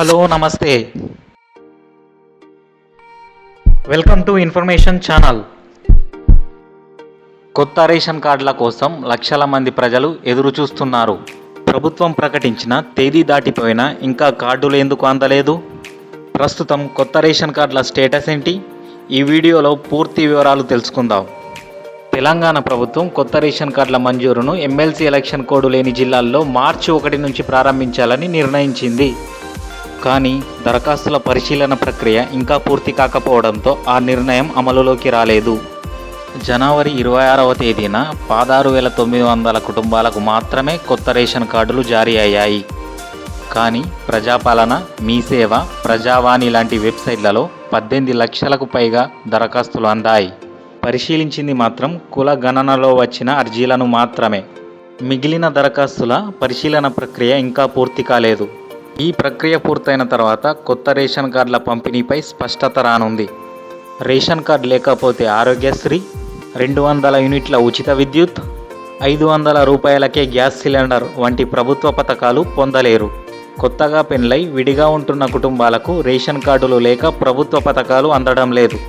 Hello నమస్తే. Welcome to information channel కొత్త ration కార్డుల కోసం లక్షల మంది ప్రజలు ఎదురు చూస్తున్నారు ప్రభుత్వం ప్రకటించిన తేదీ దాటిపోయినా ఇంకా కార్డులు ఎందుకు అందలేదు? ప్రస్తుతం కొత్త రేషన్ కార్డుల స్టేటస్ ఏంటి? ఈ వీడియోలో పూర్తి వివరాలు తెలుసుకుందాం. తెలంగాణ ప్రభుత్వం కొత్త రేషన్ కార్డుల మంజూరును ఎమ్మెల్సీ ఎలక్షన్ కోడ్ లేని జిల్లాల్లో మార్చి ఒకటి నుంచి ప్రారంభించాలని నిర్ణయించింది. కానీ దరఖాస్తుల పరిశీలన ప్రక్రియ ఇంకా పూర్తి కాకపోవడంతో ఆ నిర్ణయం అమలులోకి రాలేదు. జనవరి ఇరవై ఆరవ తేదీన పదహారు వేల తొమ్మిది వందల కుటుంబాలకు మాత్రమే కొత్త రేషన్ కార్డులు జారీ అయ్యాయి. కానీ ప్రజాపాలన మీ సేవ ప్రజావాణి లాంటి వెబ్సైట్లలో పద్దెనిమిది లక్షలకు పైగా దరఖాస్తులు అందాయి. పరిశీలించింది మాత్రం కుల గణనలో వచ్చిన అర్జీలను మాత్రమే. మిగిలిన దరఖాస్తుల పరిశీలన ప్రక్రియ ఇంకా పూర్తి కాలేదు. ఈ ప్రక్రియ పూర్తయిన తర్వాత కొత్త రేషన్ కార్డుల పంపిణీపై స్పష్టత రానుంది. రేషన్ కార్డు లేకపోతే ఆరోగ్యశ్రీ రెండు వందల యూనిట్ల ఉచిత విద్యుత్ ఐదు వందల రూపాయలకే గ్యాస్ సిలిండర్ వంటి ప్రభుత్వ పథకాలు పొందలేరు. కొత్తగా పెళ్ళై విడిగా ఉంటున్న కుటుంబాలకు రేషన్ కార్డులు లేక ప్రభుత్వ పథకాలు అందడం లేదు.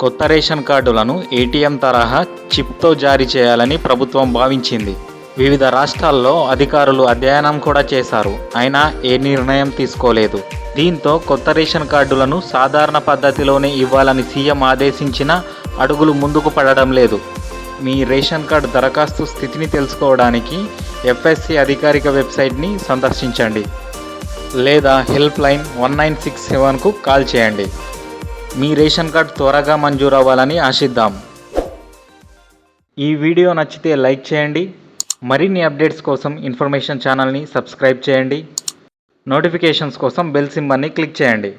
కొత్త రేషన్ కార్డులను ఏటీఎం తరహా చిప్తో జారీ చేయాలని ప్రభుత్వం భావించింది. వివిధ రాష్ట్రాల్లో అధికారులు అధ్యయనం కూడా చేశారు. అయినా ఏ నిర్ణయం తీసుకోలేదు. దీంతో కొత్త రేషన్ కార్డులను సాధారణ పద్ధతిలోనే ఇవ్వాలని సీఎం ఆదేశించిన అడుగులు ముందుకు పడడం లేదు. మీ రేషన్ కార్డు దరఖాస్తు స్థితిని తెలుసుకోవడానికి ఎఫ్ఎస్సి అధికారిక వెబ్సైట్ని సందర్శించండి. లేదా help line one nine six సెవెన్కు call చేయండి. మీ రేషన్ కార్డ్ త్వరగా మంజూరు అవ్వాలని ఆశిద్దాం. ఈ వీడియో నచ్చితే లైక్ చేయండి. మరిన్ని అప్డేట్స్ కోసం ఇన్ఫర్మేషన్ ఛానల్ని సబ్స్క్రైబ్ చేయండి. నోటిఫికేషన్స్ కోసం బెల్ సింబల్ని క్లిక్ చేయండి.